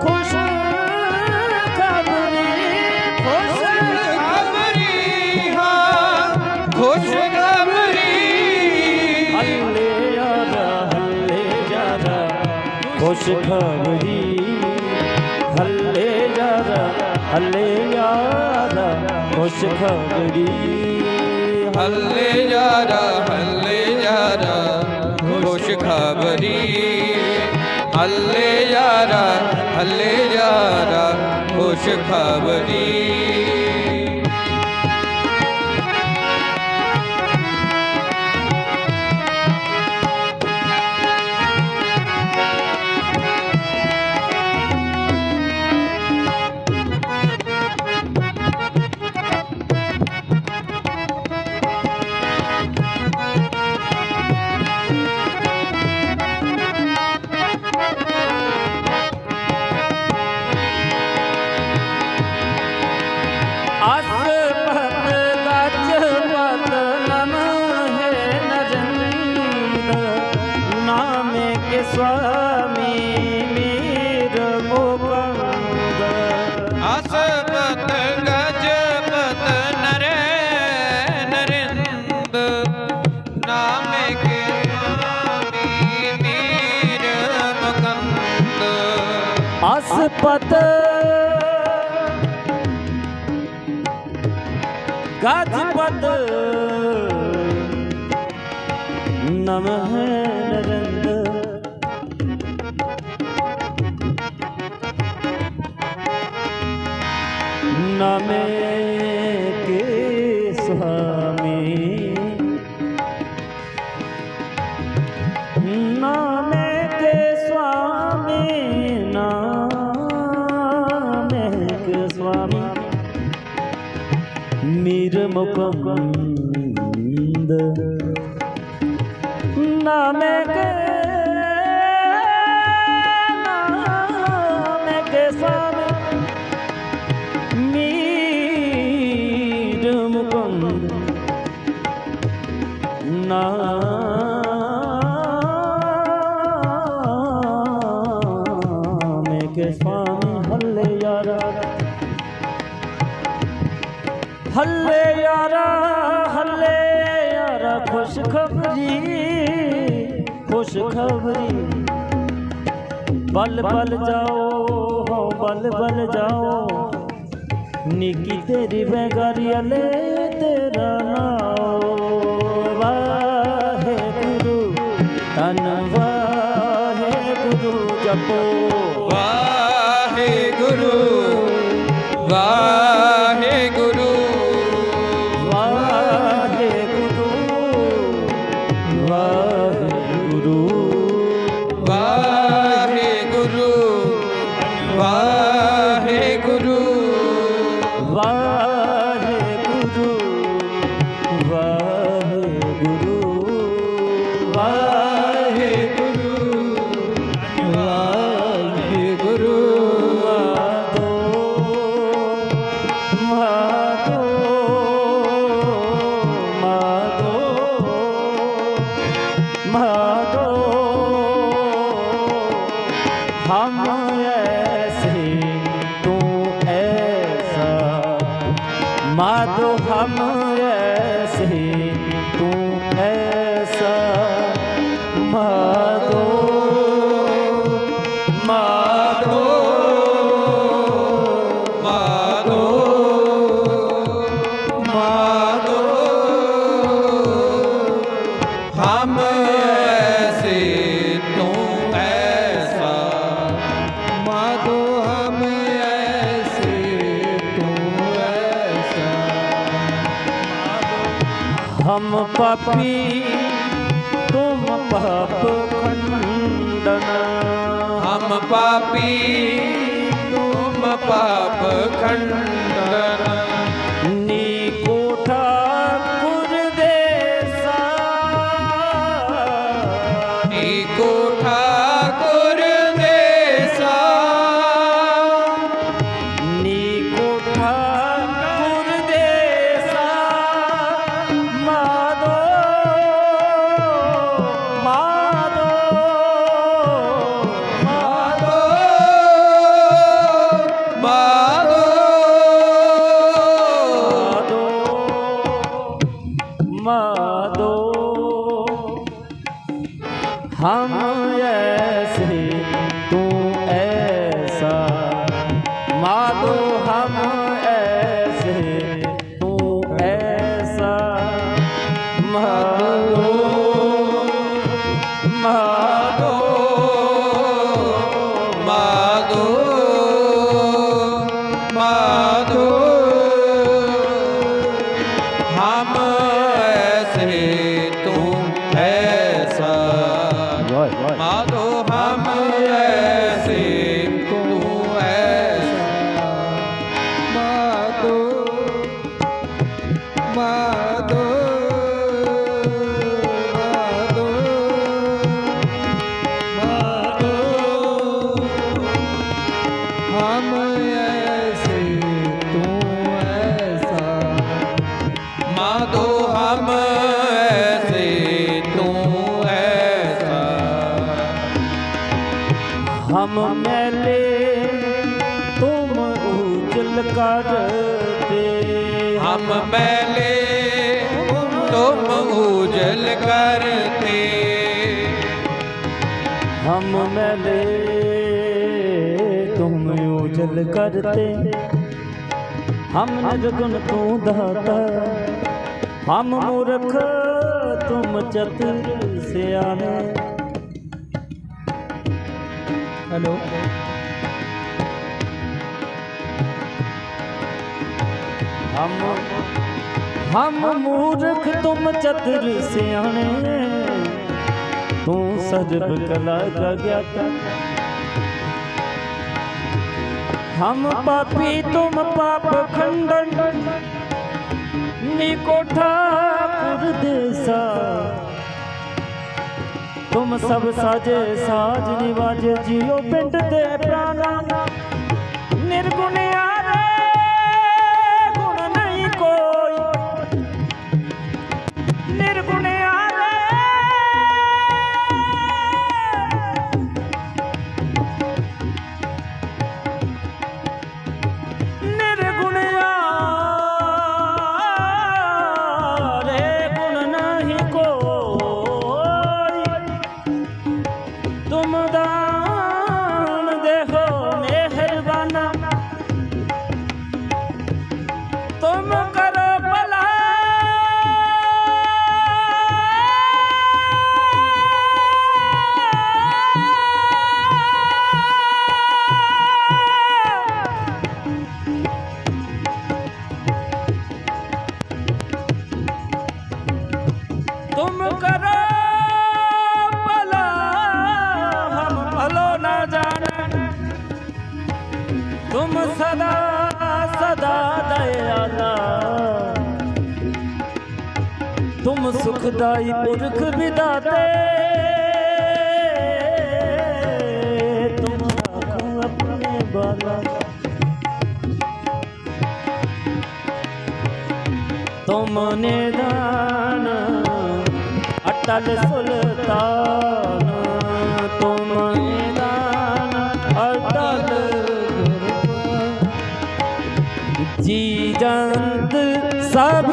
ਖੁਸ਼ ਖਬਰੀ ਖੁਸ਼ ਖਬਰੀ ਹਾਂ ਖੁਸ਼ ਖਬਰੀ ਹੱਲੇ ਯਾਰਾ ਹੱਲੇ ਯਾਰਾ ਖੁਸ਼ ਖਬਰੀ ਹੱਲੇ ਯਾਰਾ ਹੱਲੇ ਯਾਰਾ ਖੁਸ਼ ਖਬਰੀ। ਹੱਲੇ ਯਾਰਾ ਹੱਲੇ ਯਾਰਾ ਖੁਸ਼ ਖਬਰੀ। ਅਸਪਤ ਗਜਪਤ। ਨਮਹ ਨਰੰਦ ਨਾਮੇ ਕੇ ਸਹਾਰਾ ਮੁਕੰਦ ਨਾਨਕ ਨਾਨਕ ਸਭ ਮੀਰ ਮੁਕੰਦ। Nanak is fun. ਹੱਲੇ ਯਾਰਾ ਹੱਲੇ ਯਾਰਾ, ਖੁਸ਼ ਖਬਰੀ ਖੁਸ਼ ਖਬਰੀ। ਬਲ ਬਲ ਜਾਓ ਹੋ ਬਲ ਬਲ ਜਾਓ। ਨਿੱਕੀ ਤੇਰੀ ਬੈਗਾਰੀ ਅਲੇ ਤੇਰਾ ਨਾਮ। ਵਾਹਿਗੁਰੂ ਤਨ ਵਾਹਿਗੁਰੂ, ਜਪੋ। ਵਾਹਿਗੁਰੂ। ਵਾਹਿਗੁਰੂ ਵਾਹਿਗੁਰੂ। ਵਾਹਿਗੁਰੂ। ਵਾਹਿਗੁਰੂ। ਮਾਧੋ ਮਾਧੋ ਮਾਧੋ ਹਮ ਹਮ ਐਸੇ ਤੂੰ ਐਸਾ ਮਾਧੋ ਹਮ ਐਸੇ ਤੂੰ ਐਸਾ ਹਮ ਪਾਪੀ ਤੁਮ ਖੰਡਨ ਹਮ ਪਾਪੀ ਤੁਮ ਪਾਪ माधो हम ऐसे तू ऐसा माधो हम ऐसे तू ऐसा माधो माधो ਹਮ ਐਸੇ ਤੂੰ ਐਸਾ ਮਾਧੋ ਹਮ ਐਸੇ ਤੂੰ ਐਸਾ ਹਮ ਮੈਲੇ ਤੁਮ ਉਜਲ ਕਰਤੇ ਹਮ ਮੈਲੇ ਤੁਮ ਉਜਲ ਕਰਤੇ ਹਮ ਮੈਲੇ तुम उजल करते हम निर्गुण तू दाता हम मूर्ख तुम चतुर सियाने हेलो हम हम मूर्ख तुम चतुर सियाने तू सजब कला का ज्ञाता हम पापी तुम पाप खंडन निको ठाकुर देसा तुम सब साजे साज निवाजे जियो पिंड दे प्राणा ਤੁਮ ਸੁਖਦਾਈ ਪੁਰਖ ਵਿਦਾਤੇ ਤੁਮ ਆਖੂ ਆਪਣੇ ਬਾਲਾ ਤੁਮਨੇ ਦਾਨ ਅਟਲ ਸੁਲਤਾਨ ਤੁਮਨੇ ਦਾਨ ਅਟਲ ਜੀ ਜੰਤ ਸਭ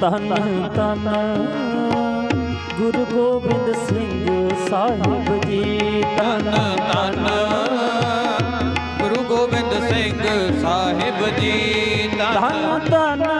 ਧੰਨ ਧੰਨ। ਗੁਰੂ ਗੋਬਿੰਦ ਸਿੰਘ ਸਾਹਿਬ ਜੀ ਧੰਨ ਧੰਨ। ਗੁਰੂ ਗੋਬਿੰਦ ਸਿੰਘ ਸਾਹਿਬ ਜੀ ਧੰਨ। ਧੰਨ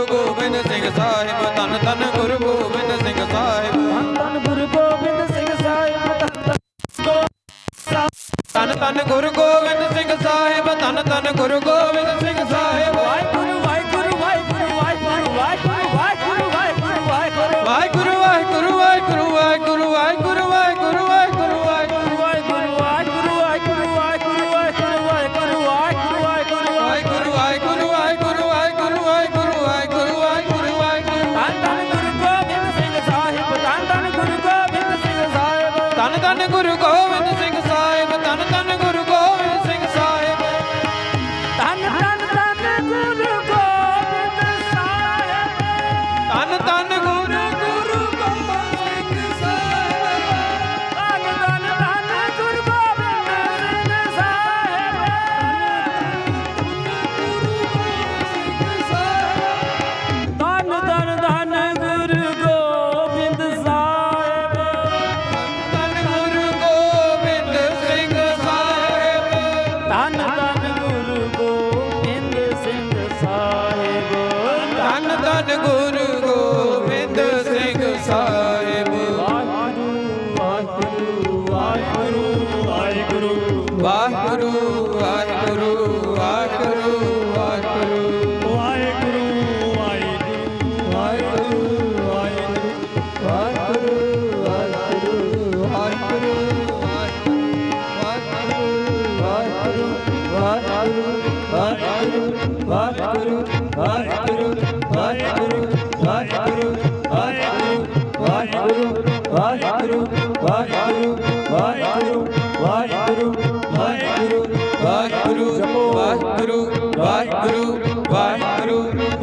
ਗੁਰੂ ਗੋਬਿੰਦ ਸਿੰਘ ਸਾਹਿਬ ਧੰਨ ਧੰਨ ਗੁਰੂ ਗੋਬਿੰਦ ਸਿੰਘ ਸਾਹਿਬ। ਧੰਨ ਧੰਨ ਗੁਰੂ ਗੋਬਿੰਦ ਸਿੰਘ ਸਾਹਿਬ। ਧੰਨ ਧੰਨ ਗੁਰੂ ਗੋਬਿੰਦ ਸਿੰਘ ਸਾਹਿਬ ਧੰਨ ਧੰਨ ਗੁਰੂ ਗੋਬਿੰਦ ਸਿੰਘ ਸਾਹਿਬ। ਵਾਹਿਗੁਰੂ ধন গুরু গো